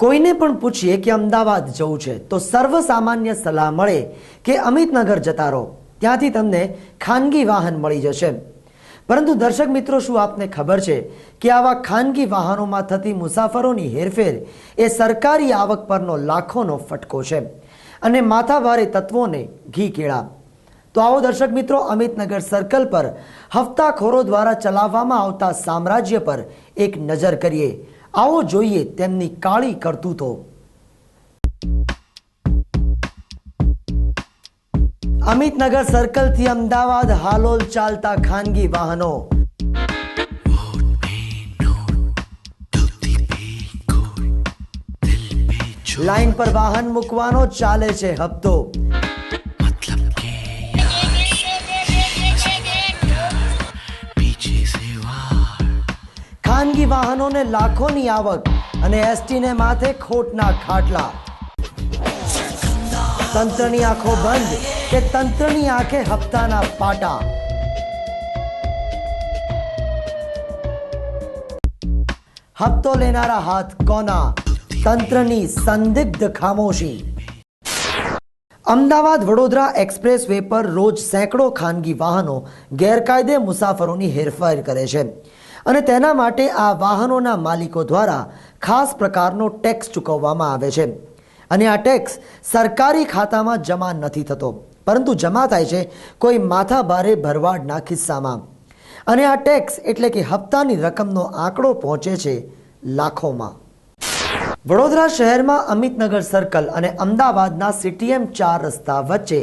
કોઈને પણ પૂછીએ કે અમદાવાદ જવું છે, તો સર્વસામાન્ય સલાહ મળે કે અમિતનગર જતા રહો. ત્યાંથી તમને ખાનગી વાહન મળી જશે. પરંતુ દર્શક મિત્રો, શું આપને ખબર છે કે આવા ખાનગી વાહનોમાં થતી મુસાફરોની હેરફેર એ સરકારી આવક પરનો લાખોનો ફટકો છે અને માથાભારે તત્વોને ઘી કેળા. તો આવો દર્શક મિત્રો, અમિતનગર સર્કલ પર હપ્તાખોરો દ્વારા ચલાવવામાં આવતા સામ્રાજ્ય પર એક નજર કરીએ. આવો જોઈએ તેમની કાળી કરતૂતો. અમિતનગર સર્કલથી અમદાવાદ હાલોલ ચાલતા ખાનગી વાહનો. લાઈન પર વાહન મૂકવાનો ચાલે છે હપ્તો. ખાનગી વાહનોને લાખોની આવક અને એસટીને માથે ખોટના ખાટલા. તંત્રની આંખો બંધ કે તંત્રની આંખે હપ્તાના પાટા? હપ્તો લેનારા હાથ કોના? તંત્રની સંદિગ્ધ ખામોશી. અમદાવાદ વડોદરા એક્સપ્રેસ વે પર રોજ સેંકડો ખાનગી વાહનો ગેરકાયદે મુસાફરોની હેરફેર કરે છે. અને તેના માટે આ વાહનોના માલિકો દ્વારા ખાસ પ્રકારનો ટેક્સ ચૂકવવામાં આવે છે. અને આ ટેક્સ સરકારી ખાતામાં જમા નથી થતો, પરંતુ જમા થાય છે કોઈ માથાભારે ભરવાડના ખિસ્સામાં. અને આ ટેક્સ એટલે કે હપ્તાની રકમનો આંકડો પહોંચે છે લાખોમાં. વડોદરા શહેરમાં અમિતનગર સર્કલ અને અમદાવાદના સીટીએમ ચાર રસ્તા વચ્ચે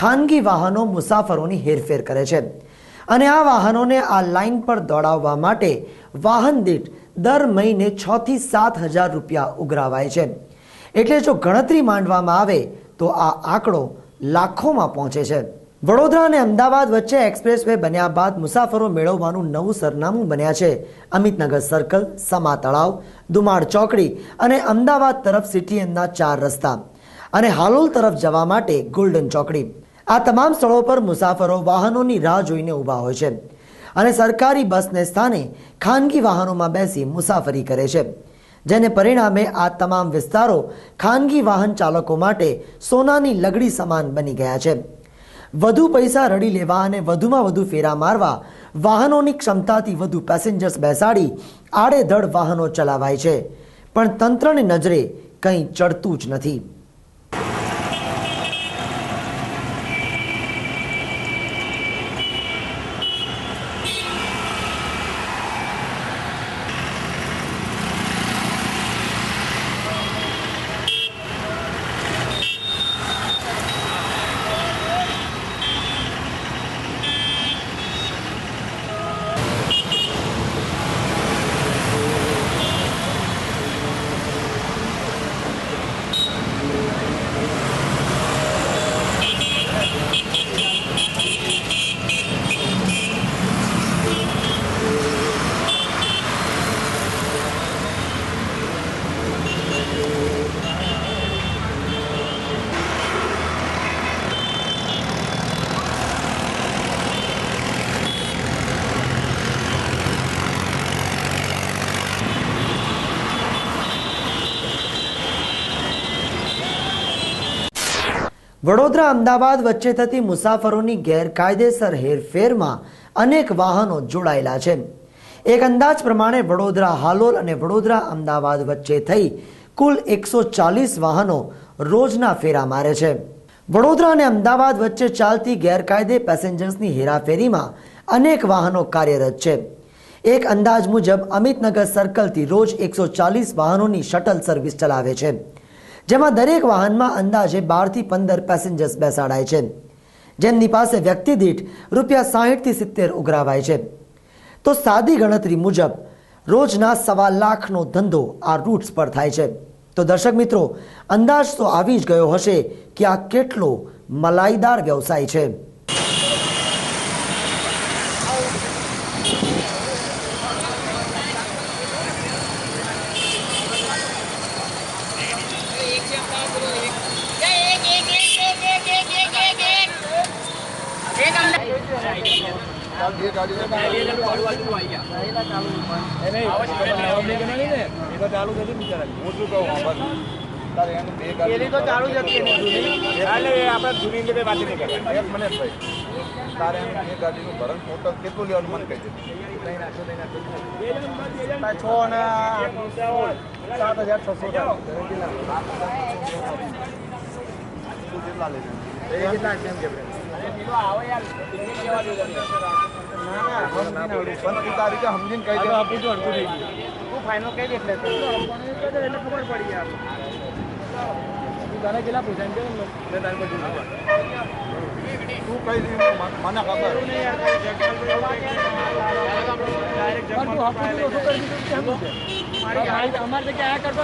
ખાનગી વાહનો મુસાફરોની હેરફેર કરે છે. અને આ વાહનોને આ લાઇન પર દોડાવવા માટે વાહન દીઠ દર મહિને છ થી સાત હજાર રૂપિયા ઉઘરાવાય છે. એટલે જો ગણતરી માંડવામાં આવે તો આ આંકડો લાખોમાં પહોંચે છે. વડોદરા અને અમદાવાદ વચ્ચે એક્સપ્રેસ વે બન્યા બાદ મુસાફરો મેળવવાનું નવું સરનામું બન્યા છે. અમિતનગર સર્કલ, સમા તળાવ દુમાળ ચોકડી અને અમદાવાદ તરફ સીટીએમના ચાર રસ્તા. અને હાલોલ તરફ જવા માટે ગોલ્ડન ચોકડી. આ તમામ સ્થળો પર મુસાફરો વાહનોની રાહ જોઈને ઊભા હોય છે અને સરકારી બસને સ્થાને ખાનગી વાહનોમાં બેસી મુસાફરી કરે છે. જેને પરિણામે આ તમામ વિસ્તારો ખાનગી વાહન ચાલકો માટે સોનાની લગડી સમાન બની ગયા છે. વધુ પૈસા રડી લેવા અને વધુમાં વધુ ફેરા મારવા વાહનોની ક્ષમતાથી વધુ પેસેન્જર્સ બેસાડી આડેધડ વાહનો ચલાવાય છે. પણ તંત્રની નજરે કંઈ ચડતું જ નથી. વડોદરા અમદાવાદ વચ્ચે થતી મુસાફરોની ગેરકાયદેસર હેરફેરમાં અનેક વાહનો જોડાયેલા છે. એક અંદાજ પ્રમાણે વડોદરા હાલોલ અને વડોદરા અમદાવાદ વચ્ચે થઈ કુલ એકસો ચાલીસ વાહનો રોજના ફેરા મારે છે. વડોદરા અને અમદાવાદ વચ્ચે ચાલતી ગેરકાયદે પેસેન્જર્સની હેરાફેરીમાં અનેક વાહનો કાર્યરત છે. એક અંદાજ મુજબ અમિતનગર સર્કલથી રોજ એકસો ચાલીસ વાહનોની શટલ સર્વિસ ચલાવે છે. જેમાં દરેક વાહનમાં અંદાજે બારથી પંદર પેસેન્જર્સ બેસાડાય છે. જેમની પાસે વ્યક્તિ દીઠ રૂપિયા સાહીઠથી સિત્તેર ઉઘરાવાય છે. તો સાદી ગણતરી મુજબ રોજના સવા લાખનો ધંધો આ રૂટ્સ પર થાય છે. તો દર્શક મિત્રો, અંદાજ તો આવી જ ગયો હશે કે આ કેટલો મલાઈદાર વ્યવસાય છે. ચાલ બે ગાડી હું શું કહું સાંભળ. તારે એનું બે ગાડી તો ચાલુ જ હતી આપણે જૂની અંદર વાત નહીં કરવાની એક મિનિટ ભાઈ તારે એનું બે ગાડીનું ભરણ ટોટલ કેટલું લેવાનું મને કહી દે છ અને સાત હજાર છસો કેટલા લેશે એ કેટલા કેમ કે પણ તારીખે સમજીને કહી દે આપું છું અડધું થઈ ગયું તું ફાઇનલ કઈ દે એટલે એટલે ખબર પડી યાર તને કેટલા પૈસા છે મેં તારી પર તું કઈ દી મને ખબર અમારે ક્યાં કરતો